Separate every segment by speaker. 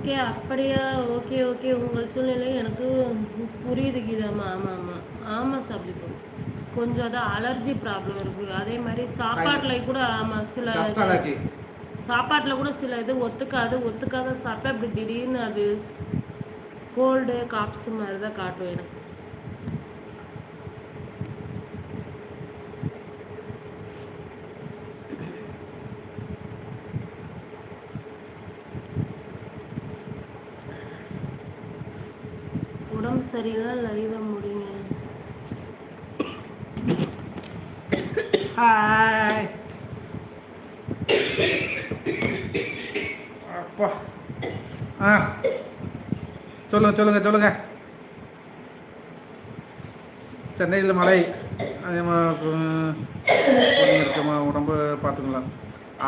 Speaker 1: Okay அப்படியா? Okay okay. உங்கள் சூழ்நிலை எனக்கு புரியுது கீதாம்மா ஆமாம் ஆமாம் ஆமாம் சாப்பிட்டு கொஞ்சம் அதான் அலர்ஜி ப்ராப்ளம் இருக்குது அதே மாதிரி சாப்பாட்டில் கூட ஆமாம் சில சாப்பாட்டில் கூட சில இது ஒத்துக்காது. ஒத்துக்காத சாப்பிட்டா அப்படி திடீர்னு அது கோல்டு காப்ஸ் மாதிரி தான் காட்டும் எனக்கு உடம்பு சரியில்லை லைவை முடிங்க.
Speaker 2: ஹாய் அப்பா. ஆ. சொல்லுங்க சொல்லுங்க சொல்லுங்க. சென்னையில் மழை. அதே மாதிரி இருக்குமா? உடம்பு பார்த்துக்கலாம்.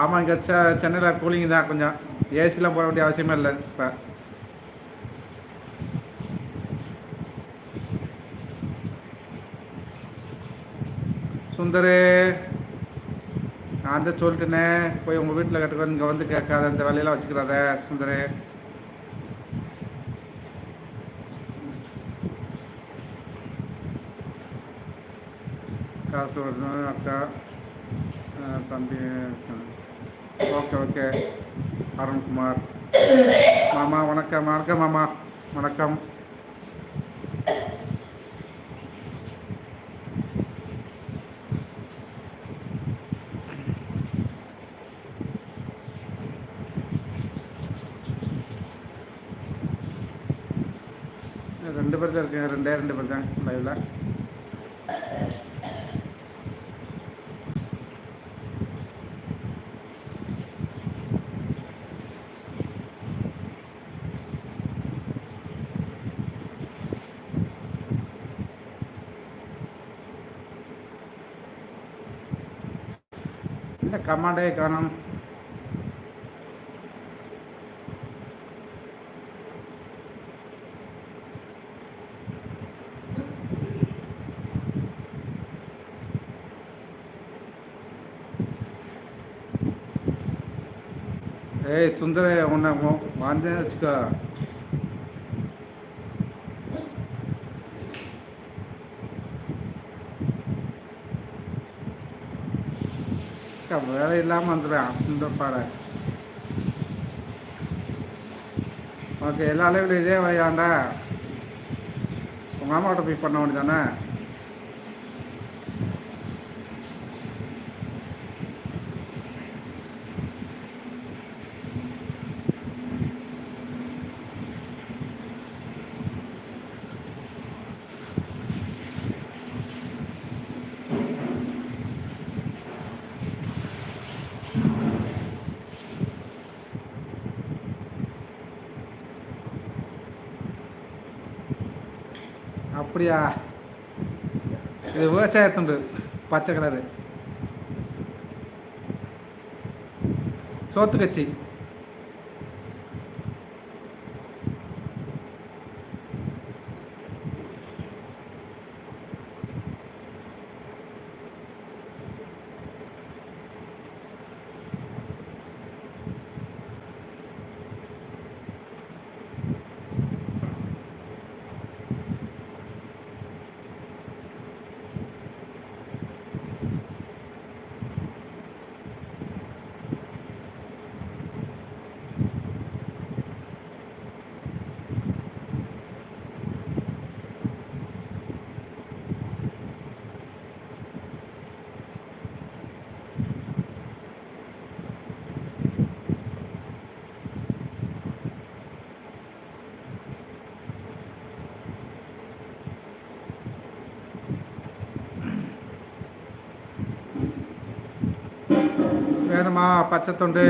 Speaker 2: ஆமாம் இங்கே சென்னையில் கூலிங் தான் கொஞ்சம். ஏசிலாம் போட வேண்டிய அவசியமே இல்லை இப்போ. சுந்தரு நான் தான் சொல்லிட்டேனே போய் உங்கள் வீட்டில் கட்டுக்கோ இங்கே வந்து கேட்காத இந்த வேலையெல்லாம் வச்சுக்கிறாத சுந்தரு. காசு வரணும் அக்கா தம்பி ஓகே ஓகே. அருண்குமார். மாமா வணக்கம் வணக்கம் மாமா. வணக்கம். ரெண்டு பேர் தான் இருக்கேன் ரெண்டே ரெண்டு பேர் தான் லைவில் இந்த கமாண்டே காணும். ஏய் சுந்தர உன்னை வந்தேன்னு வச்சுக்கோ. அக்கா, வேலை இல்லாமல் வந்துடுறேன். சுந்தர் பாரு ஓகே எல்லா அளவிலும் இதே வழியாண்டா உங்கள் மாமாட்ட போய் பண்ண வேண்டியதானே? அப்படியா? இது விவசாயத்துண்டு பச்சை கலரு. சோத்து నేను మా పచ్చతుండే